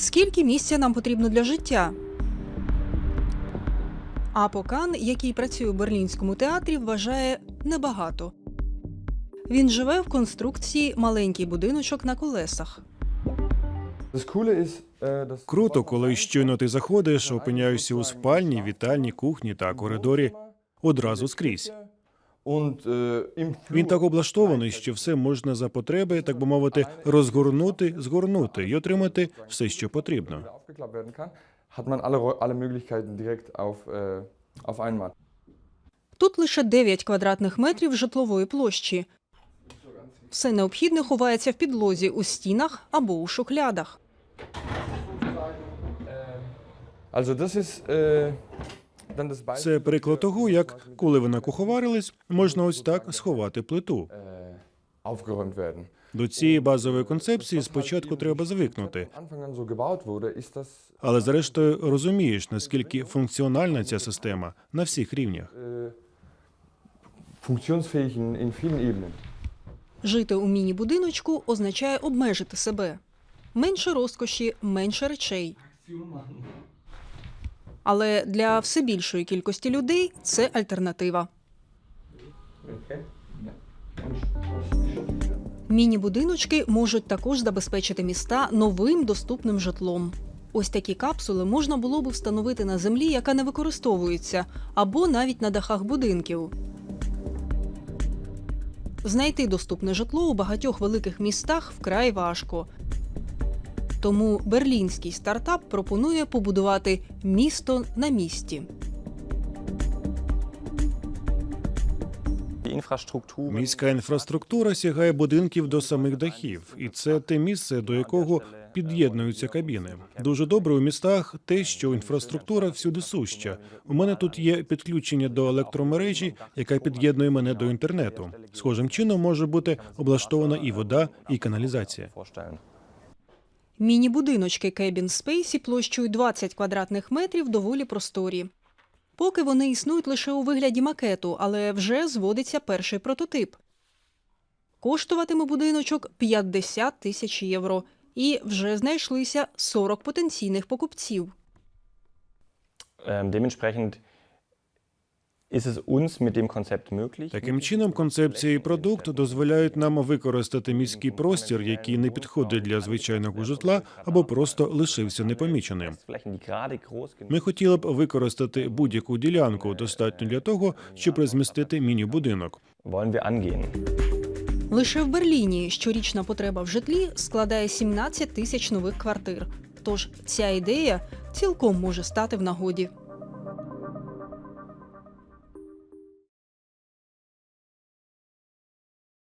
Скільки місця нам потрібно для життя? Апо Кан, який працює у берлінському театрі, вважає небагато. Він живе в конструкції маленький будиночок на колесах. Круто, коли щойно ти заходиш, опиняєшся у спальні, вітальні, кухні та коридорі одразу скрізь. Він так облаштований, що все можна за потреби, так би мовити, розгорнути, згорнути і отримати все, що потрібно. äh. Тут лише 9 квадратних метрів житлової площі. Все необхідне ховається в підлозі у стінах або у шухлядах. Also das ist äh, Це приклад того, як коли ви накуховарились, можна ось так сховати плиту. До цієї базової концепції спочатку треба звикнути, але зрештою розумієш, наскільки функціональна ця система на всіх рівнях. Жити у міні-будиночку означає обмежити себе. Менше розкоші, менше речей. Але для все більшої кількості людей це альтернатива. Міні-будиночки можуть також забезпечити міста новим доступним житлом. Ось такі капсули можна було б встановити на землі, яка не використовується, або навіть на дахах будинків. Знайти доступне житло у багатьох великих містах вкрай важко. Тому берлінський стартап пропонує побудувати місто на місті. Міська інфраструктура сягає будинків до самих дахів, і це те місце, до якого під'єднуються кабіни. Дуже добре у містах те, що інфраструктура всюди суща. У мене тут є підключення до електромережі, яка під'єднує мене до інтернету. Схожим чином може бути облаштована і вода, і каналізація. Міні-будиночки Cabin Space площею 20 квадратних метрів доволі просторі. Поки вони існують лише у вигляді макету, але вже зводиться перший прототип. Коштуватиме будиночок 50 тисяч євро, і вже знайшлися 40 потенційних покупців. Ähm, dementsprechend Таким чином, концепція і продукт дозволяють нам використати міський простір, який не підходить для звичайного житла або просто лишився непоміченим. Ми хотіли б використати будь-яку ділянку достатньо для того, щоб розмістити міні-будинок. Лише в Берліні щорічна потреба в житлі складає 17 тисяч нових квартир. Тож ця ідея цілком може стати в нагоді.